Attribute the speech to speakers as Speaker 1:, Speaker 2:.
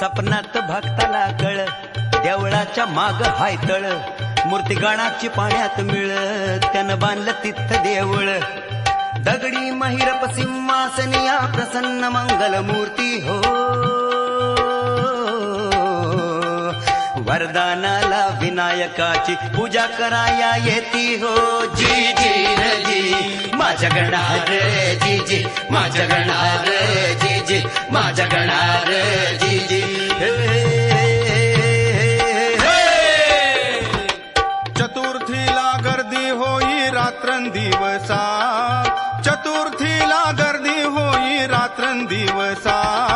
Speaker 1: सपनात भक्ताला कळ देवळाच्या माग हाय तळ. मूर्तिगाणाची पाण्यात मिळ त्यानं बांधलं तिथं देवळ दगडी महिरप सिंहासनिया प्रसन्न मंगल मूर्ती हो. वरदानाला विनायकाची पूजा कराया येती हो. जी जी जी माझ्या गणार जी जी माझ्या गणार जी जी माझ्या चतुर्थीला गर्दी होई रात्रंदिवसा.
Speaker 2: चतुर्थीला गर्दी होई रात्रंदिवसा.